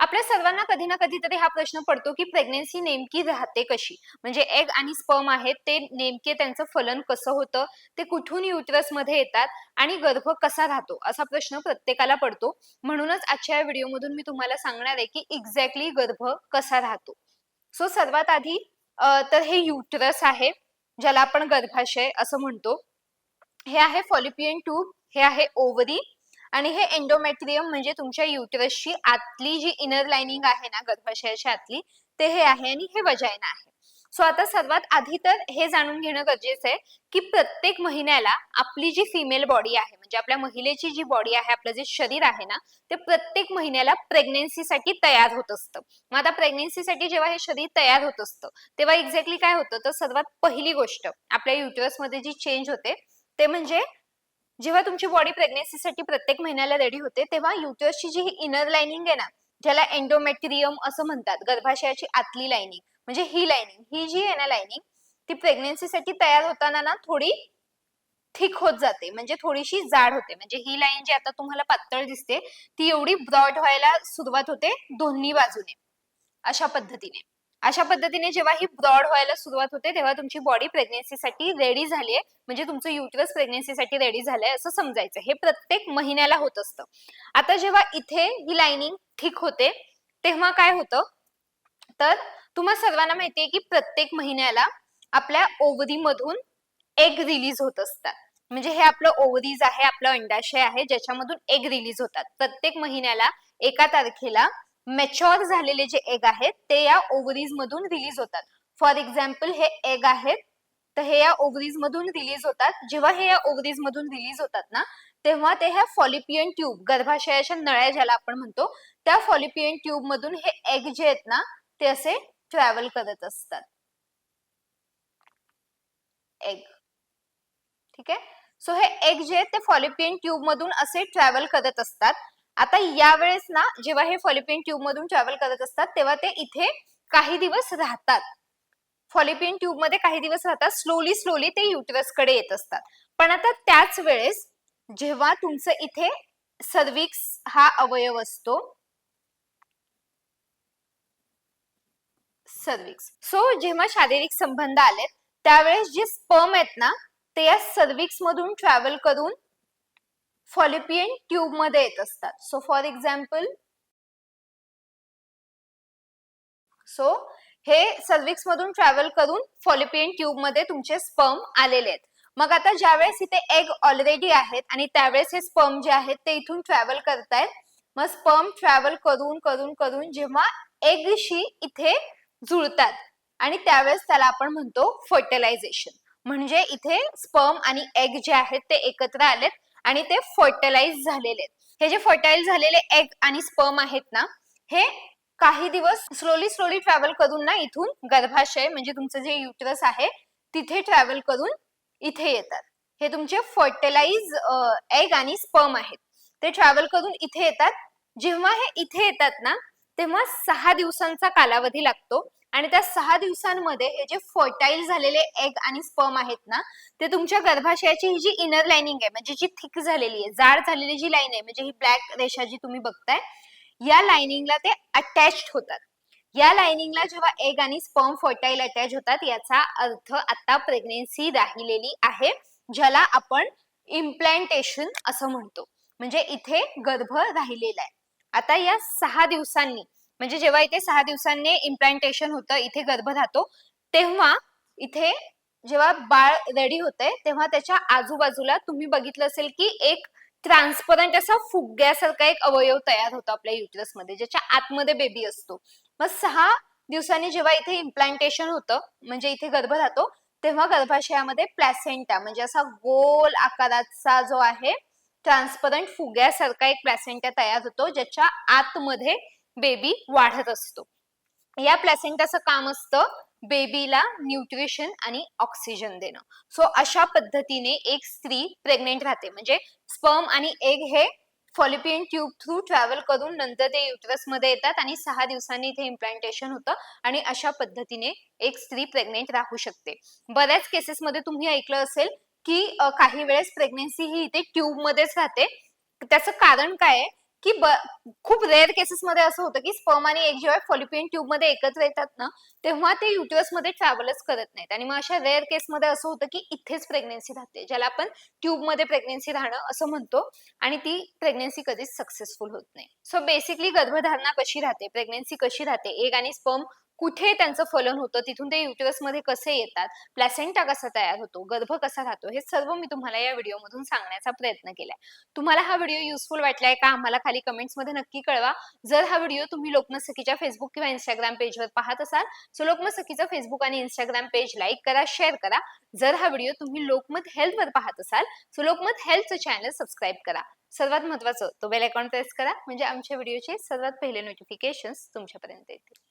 आपल्या सर्वांना कधी ना कधीतरी हा प्रश्न पडतो की प्रेग्नेन्सी नेमकी राहते कशी? म्हणजे एग आणि स्पर्म आहेत ते नेमके त्यांचं फलन कसं होतं? ते कुठून युट्रसमध्ये येतात? आणि गर्भ कसा राहतो? असा प्रश्न प्रत्येकाला पडतो. म्हणूनच आजच्या या व्हिडिओमधून मी तुम्हाला सांगणार आहे की एक्झॅक्टली गर्भ कसा राहतो. सो सर्वात आधी तर हे युटरस आहे ज्याला आपण गर्भाशय असं म्हणतो. हे आहे फॉलिपियन ट्यूब हे आहे ओवरी आणि हे एंडोमॅट्रियम म्हणजे तुमच्या युट्रसची आतली जी इनर लाइनिंग आहे ना गर्भाशयाच्या आतली ते हे आहे आणि हे वजायना आहे. सो आता सर्वात आधी तर हे जाणून घेणं गरजेचं आहे की प्रत्येक महिन्याला आपली जी फिमेल बॉडी आहे म्हणजे आपल्या महिलेची जी बॉडी आहे आपलं जे शरीर आहे ना ते प्रत्येक महिन्याला प्रेग्नेन्सीसाठी तयार होत असतं. मग आता प्रेग्नेन्सीसाठी जेव्हा हे शरीर तयार होत असतं तेव्हा एक्झॅक्टली काय होतं? तर सर्वात पहिली गोष्ट आपल्या युट्रसमध्ये जी चेंज होते ते म्हणजे जेव्हा तुमची बॉडी प्रेग्नेन्सीसाठी प्रत्येक महिन्याला रेडी होते तेव्हा युटरसची जी इनर लाइनिंग आहे ना ज्याला एंडोमेट्रियम असं म्हणतात गर्भाशयाची आतली लाइनिंग म्हणजे ही लाइनिंग ही जी आहे ना लाइनिंग ती प्रेग्नेन्सीसाठी तयार होताना ना थोडी थिक होत जाते म्हणजे थोडीशी जाड होते. म्हणजे ही लाईन जी आता तुम्हाला पातळ दिसते ती एवढी ब्रॉड व्हायला सुरुवात होते दोन्ही बाजूने अशा पद्धतीने. अशा पद्धतीने जेव्हा ही ब्रॉड व्हायला सुरुवात होते तेव्हा तुमची बॉडी प्रेग्नेन्सीसाठी रेडी झाली आहे म्हणजे तुमचं युटरस प्रेग्नेन्सीसाठी रेडी झालंय असं समजायचं. हे प्रत्येक महिन्याला होत असतं. आता जेव्हा इथे ही लाइनिंग ठीक होते तेव्हा काय होतं? तर तुम्हा सर्वांना माहितीये की प्रत्येक महिन्याला आपल्या ओवरी मधून एग रिलीज होत असतात. म्हणजे हे आपलं ओवरीज आहे आपलं अंडाशय आहे ज्याच्यामधून एग रिलीज होतात. प्रत्येक महिन्याला एका तारखेला मेच्युअर झालेले जे एग आहेत ते या ओव्हरीज मधून रिलीज होतात. फॉर एक्झाम्पल हे एग आहेत तर हे या ओव्हरीज मधून रिलीज होतात. जेव्हा हे या ओव्हरीज मधून रिलीज होतात ना तेव्हा ते ह्या फॉलिपियन ट्यूब गर्भाशयाच्या नळ्या ज्याला आपण म्हणतो त्या फॉलिपियन ट्यूब मधून हे एग जे आहेत ना ते असे ट्रॅव्हल करत असतात. एग ठीक आहे? सो हे एग जे आहेत ते फॉलिपियन ट्यूब मधून असे ट्रॅव्हल करत असतात. आता यावेळेस ना जेव्हा हे फॉलिपियन ट्यूब मधून ट्रॅव्हल करत असतात तेव्हा ते इथे काही दिवस राहतात. फॉलिपियन ट्यूबमध्ये काही दिवस राहतात स्लोली स्लोली ते युटरसकडे येत असतात. पण आता त्याच वेळेस जेव्हा तुमचं इथे सर्विक्स हा अवयव असतो सर्विक्स सो जेव्हा शारीरिक संबंध आलेत त्यावेळेस जे स्पर्म आहेत ना ते या सर्विक्स मधून ट्रॅव्हल करून फॉलिपियन ट्यूबमध्ये येत असतात. सो फॉर एक्झाम्पल सो हे सर्विक्स मधून ट्रॅव्हल करून फॉलिपियन ट्यूबमध्ये तुमचे स्पर्म आलेले आहेत. मग आता ज्यावेळेस इथे एग ऑलरेडी आहेत आणि त्यावेळेस हे स्पर्म जे आहेत ते इथून ट्रॅव्हल करतायत मग स्पर्म ट्रॅव्हल करून करून करून जेव्हा एगशी इथे जुळतात आणि त्यावेळेस त्याला आपण म्हणतो फर्टिलायझेशन म्हणजे इथे स्पर्म आणि एग जे आहेत ते एकत्र आलेत आणि ते फर्टिलाइज झालेले आहेत. हे जे फर्टाईल झालेले एग आणि स्पर्म आहेत ना हे काही दिवस स्लोली स्लोली ट्रॅव्हल करून ना इथून गर्भाशय म्हणजे तुमचं जे युटरस आहे तिथे ट्रॅव्हल करून इथे येतात. हे तुमचे फर्टिलाइज एग आणि स्पर्म आहेत. ते ट्रॅव्हल करून इथे येतात. जेव्हा हे इथे येतात ना तेव्हा सहा दिवसांचा कालावधी लागतो. आणि त्या सहा दिवसांमध्ये हे जे फर्टाईल झालेले एग आणि स्पर्म आहेत ना ते तुमच्या गर्भाशयाची ही जी इनर लाइनिंग आहे म्हणजे जी थिक झालेली आहे जाड झालेली जी लाईन आहे म्हणजे ही ब्लॅक रेषा जी तुम्ही बघताय या लाइनिंगला ते अटॅच होतात. या लाइनिंगला जेव्हा एग आणि स्पर्म फर्टाईल अटॅच होतात याचा अर्थ आता प्रेग्नेन्सी राहिलेली आहे ज्याला आपण इम्प्लांटेशन असं म्हणतो. म्हणजे इथे गर्भ राहिलेला आहे. आता या सहा दिवसांनी म्हणजे जेव्हा इथे सहा दिवसांनी इम्प्लांटेशन होतं इथे गर्भ राहतो तेव्हा इथे जेव्हा बाळ रेडी होते तेव्हा त्याच्या आजूबाजूला तुम्ही बघितलं असेल की एक ट्रान्सपरंट असा फुग्यासारखा एक अवयव तयार होतो आपल्या युटरसमध्ये ज्याच्या आतमध्ये बेबी असतो. मग सहा दिवसांनी जेव्हा इथे इम्प्लांटेशन होतं म्हणजे इथे गर्भ राहतो तेव्हा गर्भाशयामध्ये प्लॅसेंटा म्हणजे असा गोल आकाराचा जो आहे ट्रान्सपरंट फुग्यासारखा एक प्लॅसेंटा तयार होतो ज्याच्या आतमध्ये बेबी वाढत असतो. या प्लॅसेंटाचं काम असतं बेबीला न्यूट्रिशन आणि ऑक्सिजन देणं. सो अशा पद्धतीने एक स्त्री प्रेग्नेंट राहते. म्हणजे स्पर्म आणि एग हे फॉलिपियन ट्यूब थ्रू ट्रॅव्हल करून नंतर ते युट्रसमध्ये येतात आणि सहा दिवसांनी इथे इम्प्लांटेशन होतं आणि अशा पद्धतीने एक स्त्री प्रेग्नेंट राहू शकते. बऱ्याच केसेसमध्ये तुम्ही ऐकलं असेल की काही वेळेस प्रेग्नेन्सी ही इथे ट्यूब मध्येच राहते. त्याचं कारण काय आहे? की खूप रेअर केसेस मध्ये असं होतं की स्पर्म आणि एक जेव्हा फॉलिपियन ट्यूबमध्ये एकत्र येतात ना तेव्हा ते युट्युअसमध्ये ट्रॅव्हलच करत नाहीत. आणि मग अशा रेअर केस मध्ये असं होतं की इथेच प्रेग्नेन्सी राहते ज्याला आपण ट्यूबमध्ये प्रेग्नेन्सी राहणं असं म्हणतो आणि ती प्रेग्नेन्सी कधीच सक्सेसफुल होत नाही. सो बेसिकली गर्भधारणा कशी राहते प्रेग्नेन्सी कशी राहते एग आणि स्पर्म कुठे त्यांचं फलन होतं तिथून ते युटरसमध्ये कसे येतात प्लॅसेंटा कसा तयार होतो गर्भ कसा राहतो हे सर्व मी तुम्हाला या व्हिडिओमधून सांगण्याचा प्रयत्न केलाय. तुम्हाला हा व्हिडिओ युजफुल वाटलाय का? आम्हाला खाली कमेंट्समध्ये नक्की कळवा. जर हा व्हिडिओ तुम्ही लोकमतसखीच्या फेसबुक किंवा इंस्टाग्राम पेजवर पाहत असाल सो लोकमतसखीचं फेसबुक आणि इंस्टाग्राम पेज लाईक करा शेअर करा. जर हा व्हिडिओ तुम्ही लोकमत हेल्थवर पाहत असाल सो लोकमत हेल्थचं चॅनल सबस्क्राईब करा. सर्वात महत्वाचं तो बेल आयकॉन प्रेस करा म्हणजे आमच्या व्हिडिओचे सर्वात पहिले नोटिफिकेशन्स तुमच्यापर्यंत येतील.